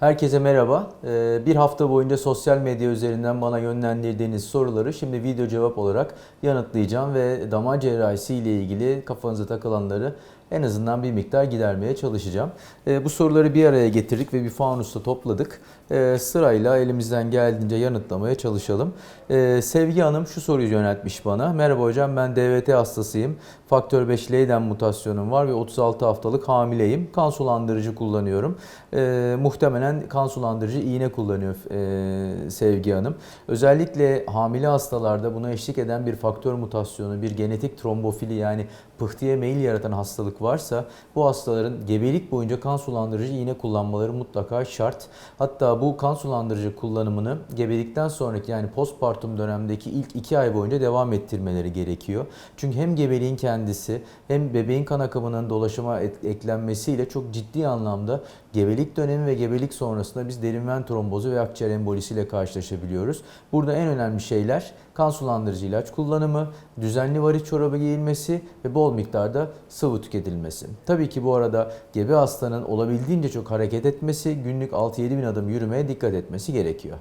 Herkese merhaba. Ee, Bir hafta boyunca sosyal medya üzerinden bana yönlendirdiğiniz soruları şimdi video cevap olarak yanıtlayacağım ve damar cerrahisi ile ilgili kafanıza takılanları en azından bir miktar gidermeye çalışacağım. Ee, Bu soruları bir araya getirdik ve bir fanusta topladık. Ee, Sırayla elimizden geldiğince yanıtlamaya çalışalım. Ee, Sevgi Hanım şu soruyu yöneltmiş bana. Merhaba hocam ben DVT hastasıyım. Faktör 5 Leyden mutasyonum var ve 36 haftalık hamileyim. Kan sulandırıcı kullanıyorum. Ee, muhtemelen kan sulandırıcı iğne kullanıyor e, Sevgi Hanım. Özellikle hamile hastalarda buna eşlik eden bir faktör mutasyonu, bir genetik trombofili yani pıhtıya meyil yaratan hastalık varsa bu hastaların gebelik boyunca kan sulandırıcı iğne kullanmaları mutlaka şart. Hatta bu kan sulandırıcı kullanımını gebelikten sonraki yani postpartum dönemdeki ilk iki ay boyunca devam ettirmeleri gerekiyor. Çünkü hem gebeliğin kendisi hem bebeğin kan akımının dolaşıma eklenmesiyle çok ciddi anlamda gebelik dönemi ve gebelik sonrasında biz derin ven trombozu ve akciğer embolisiyle karşılaşabiliyoruz. Burada en önemli şeyler kan sulandırıcı ilaç kullanımı, düzenli varis çorabı giyilmesi ve bol miktarda sıvı tüketilmesi. Tabii ki bu arada gebe hastanın olabildiğince çok hareket etmesi, günlük 6-7 bin adım yürümeye dikkat etmesi gerekiyor.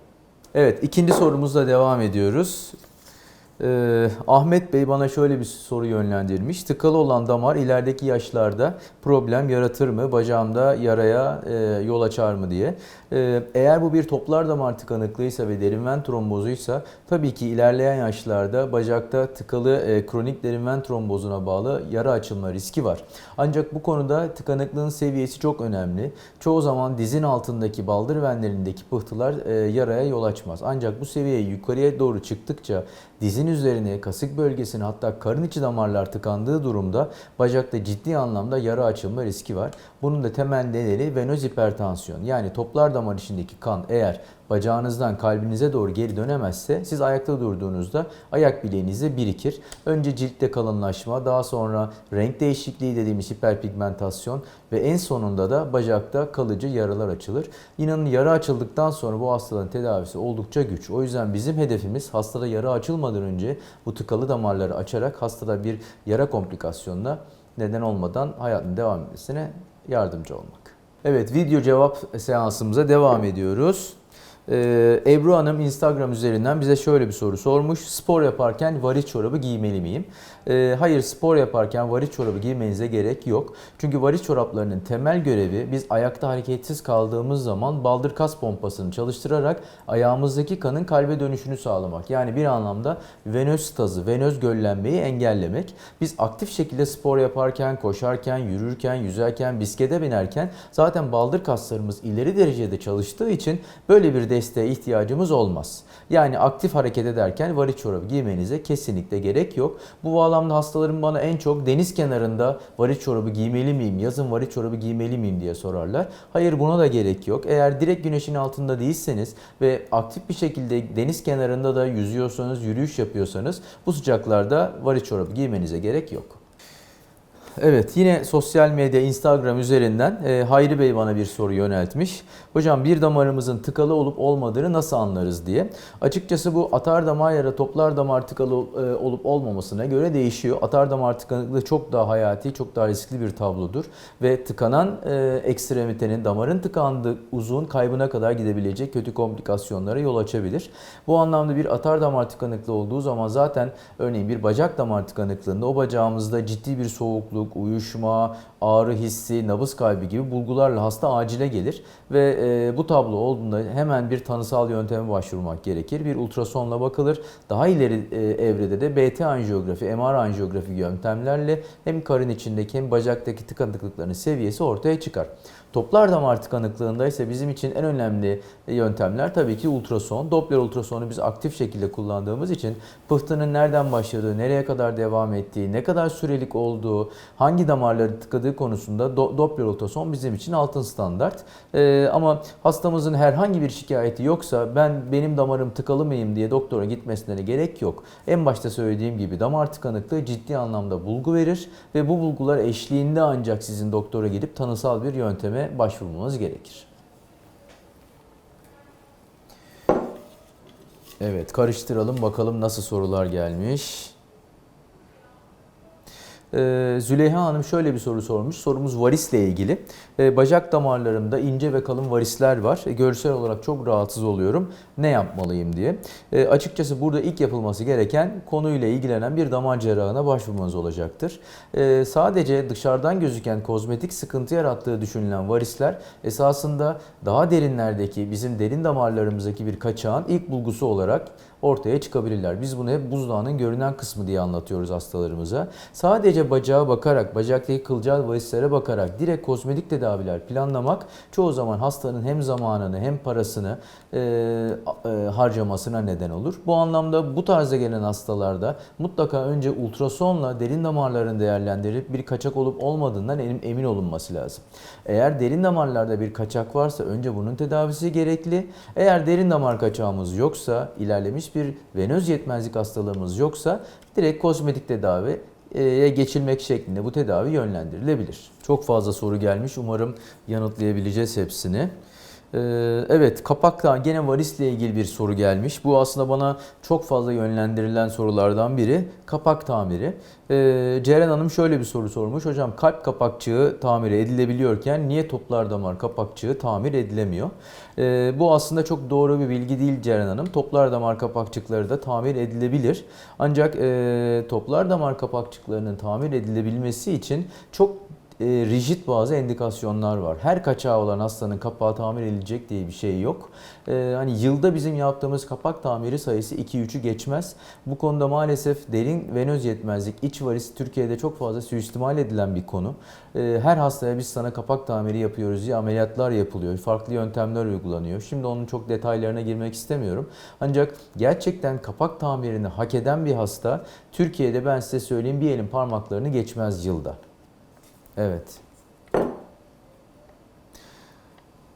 Evet ikinci sorumuzla devam ediyoruz. Ee, Ahmet Bey bana şöyle bir soru yönlendirmiş. Tıkalı olan damar ilerideki yaşlarda problem yaratır mı? Bacağımda yaraya e, yol açar mı diye. Ee, eğer bu bir toplar damar tıkanıklığıysa ve derin ven trombozuysa tabii ki ilerleyen yaşlarda bacakta tıkalı e, kronik derin ven trombozuna bağlı yara açılma riski var. Ancak bu konuda tıkanıklığın seviyesi çok önemli. Çoğu zaman dizin altındaki baldır venlerindeki pıhtılar e, yaraya yol açmaz. Ancak bu seviye yukarıya doğru çıktıkça dizin üzerine, kasık bölgesine hatta karın içi damarlar tıkandığı durumda bacakta ciddi anlamda yara açılma riski var. Bunun da temel nedeni venöz hipertansiyon. Yani toplar damar içindeki kan eğer bacağınızdan kalbinize doğru geri dönemezse siz ayakta durduğunuzda ayak bileğinizde birikir. Önce ciltte kalınlaşma, daha sonra renk değişikliği dediğimiz hiperpigmentasyon ve en sonunda da bacakta kalıcı yaralar açılır. İnanın yara açıldıktan sonra bu hastalığın tedavisi oldukça güç. O yüzden bizim hedefimiz hastada yara açılmadan önce bu tıkalı damarları açarak hastada bir yara komplikasyonuna neden olmadan hayatın devam etmesine yardımcı olmak. Evet video cevap seansımıza devam ediyoruz. Ee, Ebru Hanım Instagram üzerinden bize şöyle bir soru sormuş. Spor yaparken varis çorabı giymeli miyim? Ee, hayır spor yaparken varis çorabı giymenize gerek yok. Çünkü varis çoraplarının temel görevi biz ayakta hareketsiz kaldığımız zaman baldır kas pompasını çalıştırarak ayağımızdaki kanın kalbe dönüşünü sağlamak. Yani bir anlamda venöz stazı, venöz göllenmeyi engellemek. Biz aktif şekilde spor yaparken, koşarken, yürürken, yüzerken, bisiklete binerken zaten baldır kaslarımız ileri derecede çalıştığı için böyle bir desteğe ihtiyacımız olmaz. Yani aktif hareket ederken varis çorabı giymenize kesinlikle gerek yok. Bu bağlamda hastalarım bana en çok deniz kenarında varis çorabı giymeli miyim, yazın varis çorabı giymeli miyim diye sorarlar. Hayır buna da gerek yok. Eğer direkt güneşin altında değilseniz ve aktif bir şekilde deniz kenarında da yüzüyorsanız, yürüyüş yapıyorsanız bu sıcaklarda varis çorabı giymenize gerek yok. Evet yine sosyal medya Instagram üzerinden e, Hayri Bey bana bir soru yöneltmiş. Hocam bir damarımızın tıkalı olup olmadığını nasıl anlarız diye. Açıkçası bu atar damar ya da toplar damar tıkalı e, olup olmamasına göre değişiyor. Atar damar tıkanıklığı çok daha hayati, çok daha riskli bir tablodur. Ve tıkanan e, ekstremitenin damarın tıkandığı uzun kaybına kadar gidebilecek kötü komplikasyonlara yol açabilir. Bu anlamda bir atar damar tıkanıklığı olduğu zaman zaten örneğin bir bacak damar tıkanıklığında o bacağımızda ciddi bir soğukluk, uyuşma, ağrı hissi, nabız kaybı gibi bulgularla hasta acile gelir ve e, bu tablo olduğunda hemen bir tanısal yönteme başvurmak gerekir. Bir ultrasonla bakılır. Daha ileri e, evrede de BT anjiyografi, MR anjiyografi yöntemlerle hem karın içindeki hem bacaktaki tıkanıklıkların seviyesi ortaya çıkar. Toplar damar tıkanıklığında ise bizim için en önemli yöntemler tabii ki ultrason. Doppler ultrasonu biz aktif şekilde kullandığımız için pıhtının nereden başladığı, nereye kadar devam ettiği, ne kadar sürelik olduğu, hangi damarları tıkadığı konusunda do- Doppler ultrason bizim için altın standart. Ee, ama hastamızın herhangi bir şikayeti yoksa ben benim damarım tıkalı mıyım diye doktora gitmesine gerek yok. En başta söylediğim gibi damar tıkanıklığı ciddi anlamda bulgu verir ve bu bulgular eşliğinde ancak sizin doktora gidip tanısal bir yönteme başvurmanız gerekir. Evet karıştıralım bakalım nasıl sorular gelmiş. Ee, Züleyha Hanım şöyle bir soru sormuş. Sorumuz varisle ilgili. Ee, bacak damarlarımda ince ve kalın varisler var. E, görsel olarak çok rahatsız oluyorum. Ne yapmalıyım diye. E, açıkçası burada ilk yapılması gereken konuyla ilgilenen bir damar cerrahına başvurmanız olacaktır. Sadece dışarıdan gözüken kozmetik sıkıntı yarattığı düşünülen varisler esasında daha derinlerdeki bizim derin damarlarımızdaki bir kaçağın ilk bulgusu olarak ortaya çıkabilirler. Biz bunu hep buzdağının görünen kısmı diye anlatıyoruz hastalarımıza. Sadece bacağa bakarak, bacaktaki kılcal varislere bakarak direkt kozmetik tedaviler planlamak çoğu zaman hastanın hem zamanını hem parasını e, e, harcamasına neden olur. Bu anlamda bu tarzda gelen hastalarda mutlaka önce ultrasonla derin damarların değerlendirip bir kaçak olup olmadığından emin olunması lazım. Eğer derin damarlarda bir kaçak varsa önce bunun tedavisi gerekli. Eğer derin damar kaçağımız yoksa, ilerlemiş bir venöz yetmezlik hastalığımız yoksa direkt kozmetik tedaviye geçilmek şeklinde bu tedavi yönlendirilebilir. Çok fazla soru gelmiş. Umarım yanıtlayabileceğiz hepsini. Ee, Evet, kapaktan gene varisle ilgili bir soru gelmiş. Bu aslında bana çok fazla yönlendirilen sorulardan biri. Kapak tamiri. Ee, Ceren Hanım şöyle bir soru sormuş. Hocam kalp kapakçığı tamir edilebiliyorken niye toplar damar kapakçığı tamir edilemiyor? Ee, Bu aslında çok doğru bir bilgi değil Ceren Hanım. Toplar damar kapakçıkları da tamir edilebilir. Ancak toplar damar kapakçıklarının tamir edilebilmesi için çok e, rigid bazı endikasyonlar var. Her kaçağı olan hastanın kapağı tamir edilecek diye bir şey yok. E, hani yılda bizim yaptığımız kapak tamiri sayısı 2-3'ü geçmez. Bu konuda maalesef derin venöz yetmezlik, iç varis Türkiye'de çok fazla suistimal edilen bir konu. E, her hastaya biz sana kapak tamiri yapıyoruz diye ameliyatlar yapılıyor. Farklı yöntemler uygulanıyor. Şimdi onun çok detaylarına girmek istemiyorum. Ancak gerçekten kapak tamirini hak eden bir hasta Türkiye'de ben size söyleyeyim bir elin parmaklarını geçmez yılda. Evet.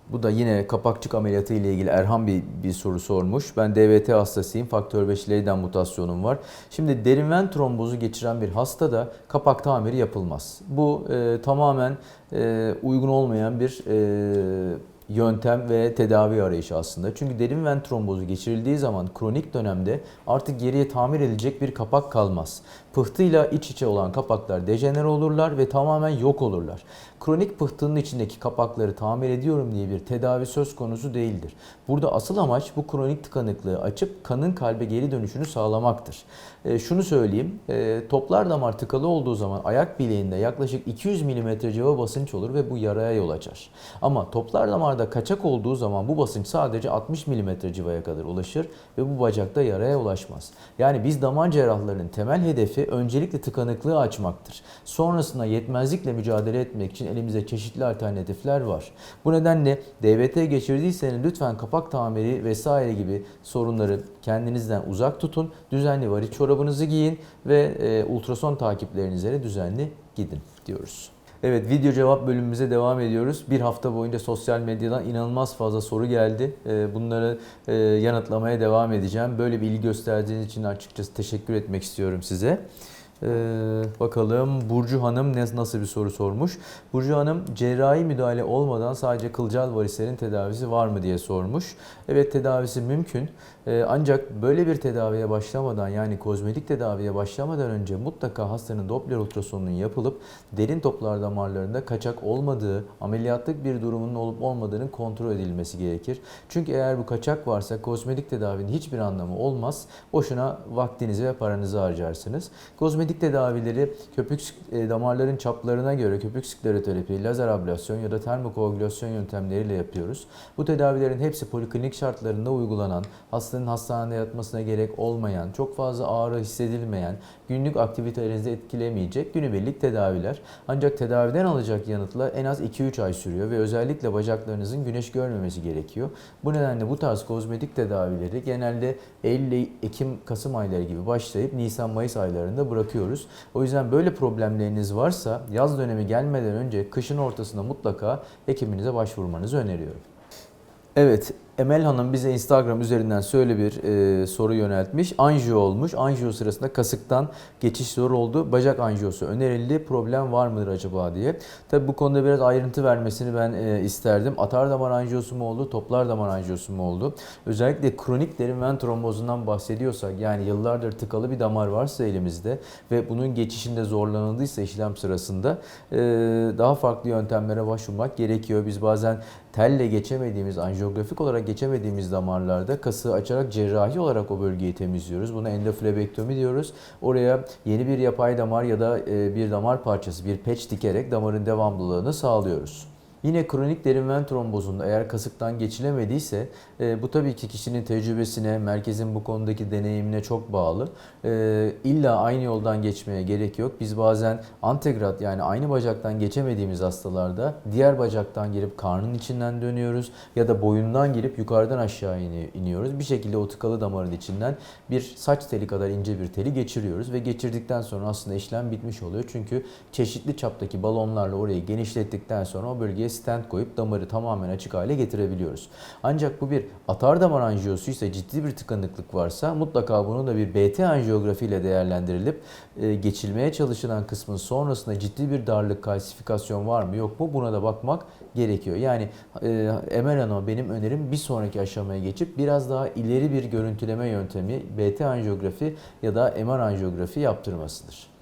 Bu da yine kapakçık ameliyatı ile ilgili Erhan bir, bir soru sormuş. Ben DVT hastasıyım. Faktör 5 Leyden mutasyonum var. Şimdi derin ven trombozu geçiren bir hastada kapak tamiri yapılmaz. Bu e, tamamen e, uygun olmayan bir e, yöntem ve tedavi arayışı aslında. Çünkü derin ven trombozu geçirildiği zaman kronik dönemde artık geriye tamir edilecek bir kapak kalmaz. Pıhtıyla iç içe olan kapaklar dejenere olurlar ve tamamen yok olurlar. Kronik pıhtının içindeki kapakları tamir ediyorum diye bir tedavi söz konusu değildir. Burada asıl amaç bu kronik tıkanıklığı açıp kanın kalbe geri dönüşünü sağlamaktır. E, şunu söyleyeyim, e, toplar damar tıkalı olduğu zaman ayak bileğinde yaklaşık 200 mm civa basınç olur ve bu yaraya yol açar. Ama toplar damarda kaçak olduğu zaman bu basınç sadece 60 mm civaya kadar ulaşır ve bu bacakta yaraya ulaşmaz. Yani biz damar cerrahlarının temel hedefi öncelikle tıkanıklığı açmaktır. Sonrasında yetmezlikle mücadele etmek için elimizde çeşitli alternatifler var. Bu nedenle DVT geçirdiyseniz lütfen kapak tamiri vesaire gibi sorunları kendinizden uzak tutun. Düzenli varis çorabınızı giyin ve e, ultrason takiplerinize de düzenli gidin diyoruz. Evet video cevap bölümümüze devam ediyoruz. Bir hafta boyunca sosyal medyadan inanılmaz fazla soru geldi. E, Bunları e, yanıtlamaya devam edeceğim. Böyle bir ilgi gösterdiğiniz için açıkçası teşekkür etmek istiyorum size. Ee, bakalım Burcu Hanım nasıl bir soru sormuş. Burcu Hanım cerrahi müdahale olmadan sadece kılcal varislerin tedavisi var mı diye sormuş. Evet tedavisi mümkün. Ee, ancak böyle bir tedaviye başlamadan yani kozmetik tedaviye başlamadan önce mutlaka hastanın Doppler ultrasonunun yapılıp derin toplar damarlarında kaçak olmadığı, ameliyatlık bir durumunun olup olmadığının kontrol edilmesi gerekir. Çünkü eğer bu kaçak varsa kozmetik tedavinin hiçbir anlamı olmaz. Boşuna vaktinizi ve paranızı harcarsınız. Kozmetik tedavileri köpük e, damarların çaplarına göre köpük skleroterapi, lazer ablasyon ya da termokoagülasyon yöntemleriyle yapıyoruz. Bu tedavilerin hepsi poliklinik şartlarında uygulanan, hastanın hastanede yatmasına gerek olmayan, çok fazla ağrı hissedilmeyen, günlük aktivitelerinizi etkilemeyecek günübirlik tedaviler. Ancak tedaviden alacak yanıtla en az 2-3 ay sürüyor ve özellikle bacaklarınızın güneş görmemesi gerekiyor. Bu nedenle bu tarz kozmetik tedavileri genelde Eylül, Ekim, Kasım ayları gibi başlayıp Nisan-Mayıs aylarında bırakıyoruz. O yüzden böyle problemleriniz varsa yaz dönemi gelmeden önce kışın ortasında mutlaka hekiminize başvurmanızı öneriyorum. Evet, Emel Hanım bize Instagram üzerinden şöyle bir e, soru yöneltmiş. Anjiyo olmuş. Anjiyo sırasında kasıktan geçiş zor oldu. Bacak anjiyosu önerildi. Problem var mıdır acaba diye. Tabi bu konuda biraz ayrıntı vermesini ben e, isterdim. Atar damar anjiyosu mu oldu? Toplar damar anjiyosu mu oldu? Özellikle kronik derin ven trombozundan bahsediyorsak yani yıllardır tıkalı bir damar varsa elimizde ve bunun geçişinde zorlanıldıysa işlem sırasında e, daha farklı yöntemlere başvurmak gerekiyor. Biz bazen telle geçemediğimiz, anjiyografik olarak geçemediğimiz damarlarda kası açarak cerrahi olarak o bölgeyi temizliyoruz. Buna endoflebektomi diyoruz. Oraya yeni bir yapay damar ya da e, bir damar parçası, bir patch dikerek damarın devamlılığını sağlıyoruz. Yine kronik derin ven trombozunda eğer kasıktan geçilemediyse e, bu tabii ki kişinin tecrübesine, merkezin bu konudaki deneyimine çok bağlı. E, illa aynı yoldan geçmeye gerek yok. Biz bazen antegrat yani aynı bacaktan geçemediğimiz hastalarda diğer bacaktan girip karnın içinden dönüyoruz ya da boyundan girip yukarıdan aşağı ini- iniyoruz. Bir şekilde o tıkalı damarın içinden bir saç teli kadar ince bir teli geçiriyoruz ve geçirdikten sonra aslında işlem bitmiş oluyor. Çünkü çeşitli çaptaki balonlarla orayı genişlettikten sonra o bölgeye stent koyup damarı tamamen açık hale getirebiliyoruz. Ancak bu bir atar damar anjiyosu ise ciddi bir tıkanıklık varsa mutlaka bunu da bir BT anjiyografi ile değerlendirilip e, geçilmeye çalışılan kısmın sonrasında ciddi bir darlık kalsifikasyon var mı yok mu buna da bakmak gerekiyor. Yani e, Emel Hanım benim önerim bir sonraki aşamaya geçip biraz daha ileri bir görüntüleme yöntemi BT anjiyografi ya da MR anjiyografi yaptırmasıdır.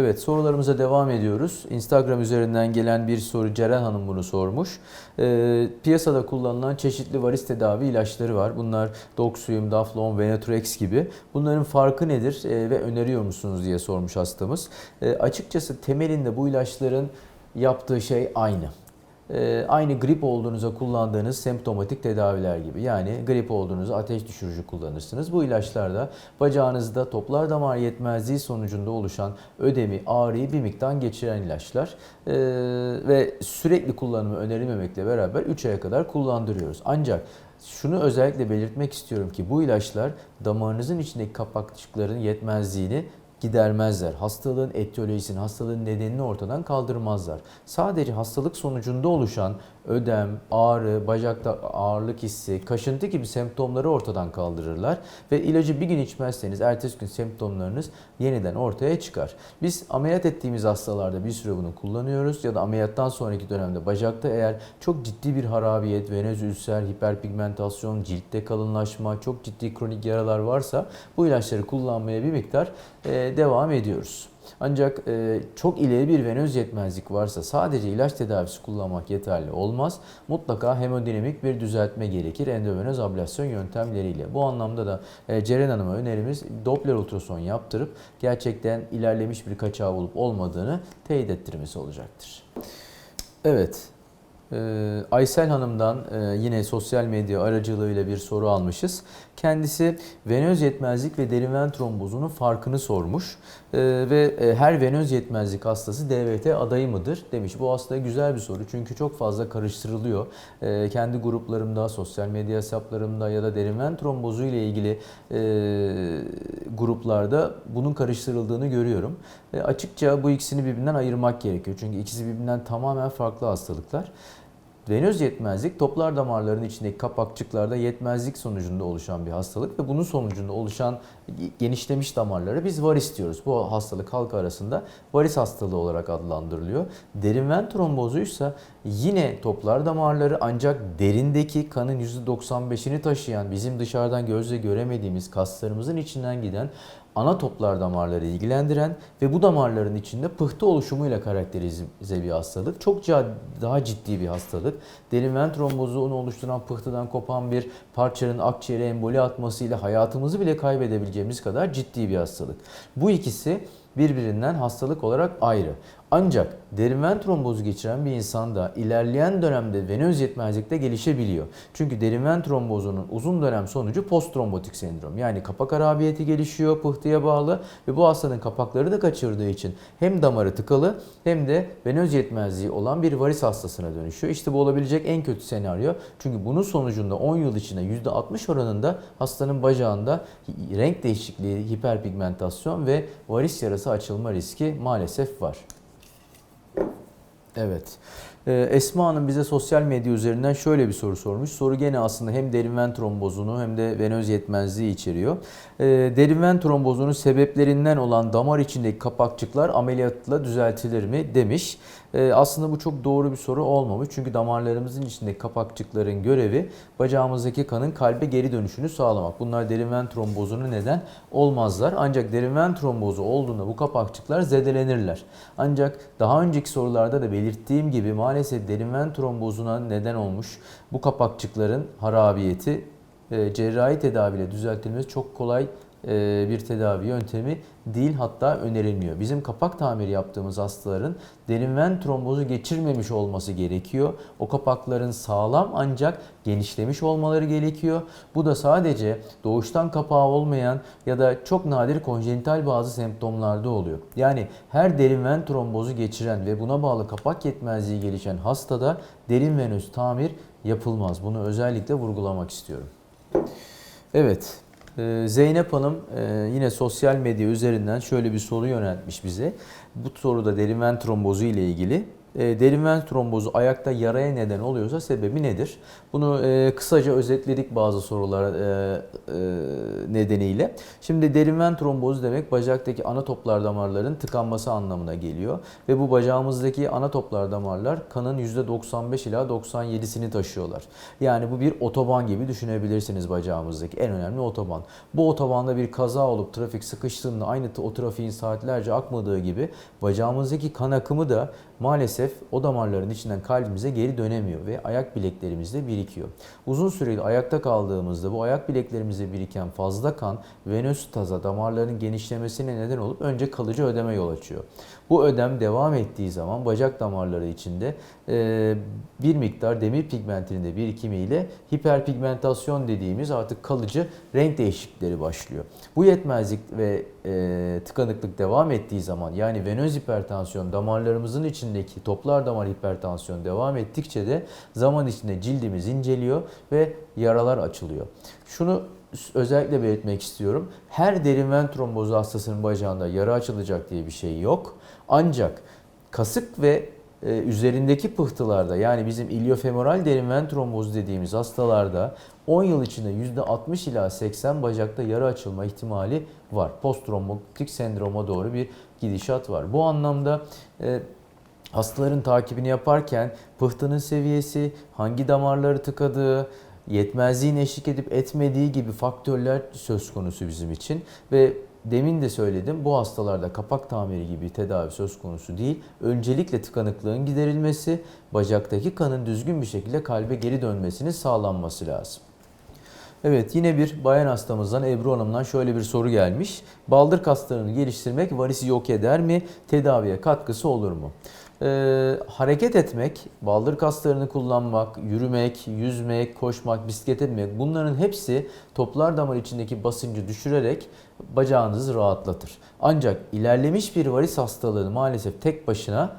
Evet sorularımıza devam ediyoruz. Instagram üzerinden gelen bir soru Ceren Hanım bunu sormuş. Ee, piyasada kullanılan çeşitli varis tedavi ilaçları var. Bunlar Doxuyum, Daflon, Venetrex gibi. Bunların farkı nedir e, ve öneriyor musunuz diye sormuş hastamız. E, açıkçası temelinde bu ilaçların yaptığı şey aynı. Ee, aynı grip olduğunuzda kullandığınız semptomatik tedaviler gibi. Yani grip olduğunuzda ateş düşürücü kullanırsınız. Bu ilaçlarda bacağınızda toplar damar yetmezliği sonucunda oluşan ödemi, ağrıyı bir miktar geçiren ilaçlar. Ee, ve sürekli kullanımı önerilmemekle beraber 3 aya kadar kullandırıyoruz. Ancak şunu özellikle belirtmek istiyorum ki bu ilaçlar damarınızın içindeki kapakçıkların yetmezliğini gidermezler. Hastalığın etiyolojisini, hastalığın nedenini ortadan kaldırmazlar. Sadece hastalık sonucunda oluşan ödem, ağrı, bacakta ağırlık hissi, kaşıntı gibi semptomları ortadan kaldırırlar ve ilacı bir gün içmezseniz ertesi gün semptomlarınız yeniden ortaya çıkar. Biz ameliyat ettiğimiz hastalarda bir süre bunu kullanıyoruz ya da ameliyattan sonraki dönemde bacakta eğer çok ciddi bir harabiyet, venöz ülser, hiperpigmentasyon, ciltte kalınlaşma, çok ciddi kronik yaralar varsa bu ilaçları kullanmaya bir miktar devam ediyoruz. Ancak e, çok ileri bir venöz yetmezlik varsa sadece ilaç tedavisi kullanmak yeterli olmaz. Mutlaka hemodinamik bir düzeltme gerekir endovenöz ablasyon yöntemleriyle. Bu anlamda da e, Ceren Hanım'a önerimiz Doppler ultrason yaptırıp gerçekten ilerlemiş bir kaçağı olup olmadığını teyit ettirmesi olacaktır. Evet, ee, Aysel Hanım'dan e, yine sosyal medya aracılığıyla bir soru almışız. Kendisi venöz yetmezlik ve derin ven trombozunun farkını sormuş. Ee, ve e, her venöz yetmezlik hastası DVT adayı mıdır demiş. Bu aslında güzel bir soru çünkü çok fazla karıştırılıyor. Ee, kendi gruplarımda, sosyal medya hesaplarımda ya da derin ven trombozu ile ilgili e, gruplarda bunun karıştırıldığını görüyorum. Açıkça bu ikisini birbirinden ayırmak gerekiyor. Çünkü ikisi birbirinden tamamen farklı hastalıklar. Venöz yetmezlik toplar damarların içindeki kapakçıklarda yetmezlik sonucunda oluşan bir hastalık ve bunun sonucunda oluşan genişlemiş damarlara biz varis diyoruz. Bu hastalık halk arasında varis hastalığı olarak adlandırılıyor. Derin ven trombozuysa yine toplar damarları ancak derindeki kanın %95'ini taşıyan bizim dışarıdan gözle göremediğimiz kaslarımızın içinden giden ana toplar damarları ilgilendiren ve bu damarların içinde pıhtı oluşumuyla karakterize bir hastalık. Çok daha ciddi bir hastalık. Derin ven trombozunu oluşturan pıhtıdan kopan bir parçanın akciğere emboli atmasıyla hayatımızı bile kaybedebileceğimiz kadar ciddi bir hastalık. Bu ikisi birbirinden hastalık olarak ayrı. Ancak derin ven trombozu geçiren bir insanda ilerleyen dönemde venöz yetmezlikte gelişebiliyor. Çünkü derin ven trombozunun uzun dönem sonucu posttrombotik sendrom. Yani kapak harabiyeti gelişiyor pıhtıya bağlı ve bu hastanın kapakları da kaçırdığı için hem damarı tıkalı hem de venöz yetmezliği olan bir varis hastasına dönüşüyor. İşte bu olabilecek en kötü senaryo. Çünkü bunun sonucunda 10 yıl içinde %60 oranında hastanın bacağında renk değişikliği, hiperpigmentasyon ve varis yarası açılma riski maalesef var. Evet. Ee, Esma Hanım bize sosyal medya üzerinden şöyle bir soru sormuş. Soru gene aslında hem derin ven trombozunu hem de venöz yetmezliği içeriyor. Ee, Derin ven trombozunun sebeplerinden olan damar içindeki kapakçıklar ameliyatla düzeltilir mi demiş. Ee, Aslında bu çok doğru bir soru olmamış. Çünkü damarlarımızın içindeki kapakçıkların görevi bacağımızdaki kanın kalbe geri dönüşünü sağlamak. Bunlar derin ven trombozuna neden olmazlar. Ancak derin ven trombozu olduğunda bu kapakçıklar zedelenirler. Ancak daha önceki sorularda da belirttiğim gibi maalesef derin ven trombozuna neden olmuş bu kapakçıkların harabiyeti e, cerrahi tedaviyle düzeltilmesi çok kolay bir tedavi yöntemi değil hatta önerilmiyor. Bizim kapak tamiri yaptığımız hastaların derin ven trombozu geçirmemiş olması gerekiyor. O kapakların sağlam ancak genişlemiş olmaları gerekiyor. Bu da sadece doğuştan kapağı olmayan ya da çok nadir konjenital bazı semptomlarda oluyor. Yani her derin ven trombozu geçiren ve buna bağlı kapak yetmezliği gelişen hastada derin venöz tamir yapılmaz. Bunu özellikle vurgulamak istiyorum. Evet, Zeynep Hanım e, yine sosyal medya üzerinden şöyle bir soru yöneltmiş bize. Bu soruda derin ven trombozu ile ilgili. E, Derin ven trombozu ayakta yaraya neden oluyorsa sebebi nedir? Bunu e, kısaca özetledik bazı sorular e, nedeniyle. Şimdi derin ven trombozu demek bacaktaki ana toplar damarların tıkanması anlamına geliyor. Ve bu bacağımızdaki ana toplar damarlar kanın %95 ila 97'sini taşıyorlar. Yani bu bir otoban gibi düşünebilirsiniz bacağımızdaki en önemli otoban. Bu otobanda bir kaza olup trafik sıkıştığında aynı o trafiğin saatlerce akmadığı gibi bacağımızdaki kan akımı da maalesef o damarların içinden kalbimize geri dönemiyor ve ayak bileklerimizde birikiyor. Uzun süreli ayakta kaldığımızda bu ayak bileklerimizde biriken fazla kan venöz taza damarların genişlemesine neden olup önce kalıcı ödeme yol açıyor. Bu ödem devam ettiği zaman bacak damarları içinde e, bir miktar demir pigmentinin de birikimiyle hiperpigmentasyon dediğimiz artık kalıcı renk değişiklikleri başlıyor. Bu yetmezlik ve e, tıkanıklık devam ettiği zaman yani venöz hipertansiyon damarlarımızın içindeki toplar damar hipertansiyon devam ettikçe de zaman içinde cildimiz inceliyor ve yaralar açılıyor. Şunu özellikle belirtmek istiyorum. Her derin ven trombozu hastasının bacağında yara açılacak diye bir şey yok. Ancak kasık ve e, üzerindeki pıhtılarda yani bizim iliofemoral derin ven trombozu dediğimiz hastalarda 10 yıl içinde %60 ila 80 bacakta yara açılma ihtimali var. Posttrombotik sendroma doğru bir gidişat var. Bu anlamda e, hastaların takibini yaparken pıhtının seviyesi, hangi damarları tıkadığı, yetmezliğin eşlik edip etmediği gibi faktörler söz konusu bizim için ve demin de söyledim bu hastalarda kapak tamiri gibi tedavi söz konusu değil. Öncelikle tıkanıklığın giderilmesi, bacaktaki kanın düzgün bir şekilde kalbe geri dönmesinin sağlanması lazım. Evet yine bir bayan hastamızdan Ebru Hanım'dan şöyle bir soru gelmiş. Baldır kaslarını geliştirmek varisi yok eder mi? Tedaviye katkısı olur mu? Ee, hareket etmek, baldır kaslarını kullanmak, yürümek, yüzmek, koşmak, bisiklet etmek bunların hepsi toplar damar içindeki basıncı düşürerek bacağınızı rahatlatır. Ancak ilerlemiş bir varis hastalığını maalesef tek başına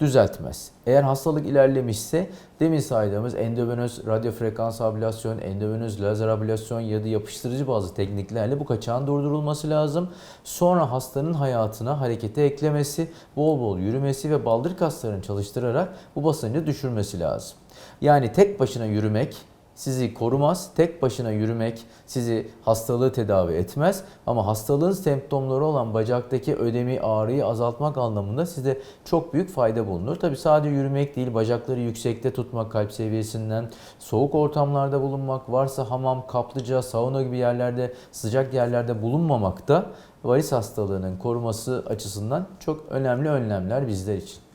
düzeltmez. Eğer hastalık ilerlemişse demin saydığımız endovenöz radyofrekans ablasyon, endovenöz lazer ablasyon ya da yapıştırıcı bazı tekniklerle bu kaçağın durdurulması lazım. Sonra hastanın hayatına harekete eklemesi, bol bol yürümesi ve baldır kaslarını çalıştırarak bu basıncı düşürmesi lazım. Yani tek başına yürümek, sizi korumaz. Tek başına yürümek sizi hastalığı tedavi etmez. Ama hastalığın semptomları olan bacaktaki ödemi, ağrıyı azaltmak anlamında size çok büyük fayda bulunur. Tabi sadece yürümek değil, bacakları yüksekte tutmak kalp seviyesinden, soğuk ortamlarda bulunmak, varsa hamam, kaplıca, sauna gibi yerlerde, sıcak yerlerde bulunmamak da varis hastalığının koruması açısından çok önemli önlemler bizler için.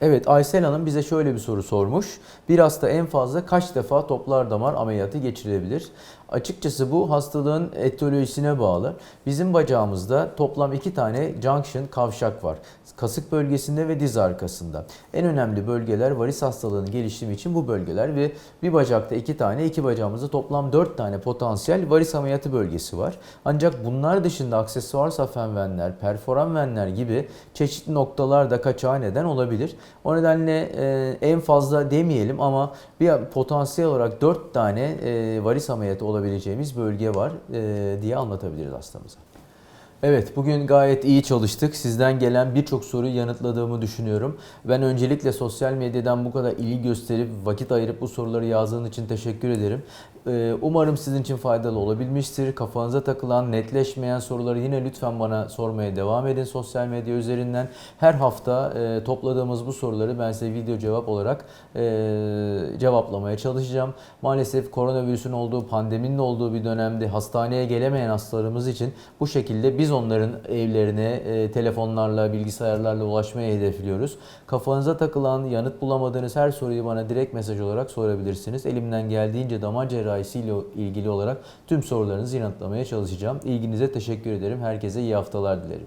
Evet Aysel Hanım bize şöyle bir soru sormuş. Bir hasta en fazla kaç defa toplar damar ameliyatı geçirebilir? Açıkçası bu hastalığın etiyolojisine bağlı. Bizim bacağımızda toplam iki tane junction kavşak var. Kasık bölgesinde ve diz arkasında. En önemli bölgeler varis hastalığının gelişimi için bu bölgeler ve bir bacakta iki tane, iki bacağımızda toplam dört tane potansiyel varis ameliyatı bölgesi var. Ancak bunlar dışında aksesuar safen venler, perforan venler gibi çeşitli noktalar da kaçağa neden olabilir. O nedenle e, en fazla demeyelim ama bir potansiyel olarak 4 tane e, varis ameliyatı olabileceğimiz bölge var e, diye anlatabiliriz hastamıza. Evet, bugün gayet iyi çalıştık. Sizden gelen birçok soruyu yanıtladığımı düşünüyorum. Ben öncelikle sosyal medyadan bu kadar ilgi gösterip vakit ayırıp bu soruları yazdığın için teşekkür ederim. Ee, Umarım sizin için faydalı olabilmiştir. Kafanıza takılan, netleşmeyen soruları yine lütfen bana sormaya devam edin sosyal medya üzerinden. Her hafta e, topladığımız bu soruları ben size video cevap olarak e, cevaplamaya çalışacağım. Maalesef koronavirüsün olduğu, pandeminin olduğu bir dönemde hastaneye gelemeyen hastalarımız için bu şekilde biz onların evlerine e, telefonlarla, bilgisayarlarla ulaşmaya hedefliyoruz. Kafanıza takılan, yanıt bulamadığınız her soruyu bana direkt mesaj olarak sorabilirsiniz. Elimden geldiğince damar cerrahisiyle ilgili olarak tüm sorularınızı yanıtlamaya çalışacağım. İlginize teşekkür ederim. Herkese iyi haftalar dilerim.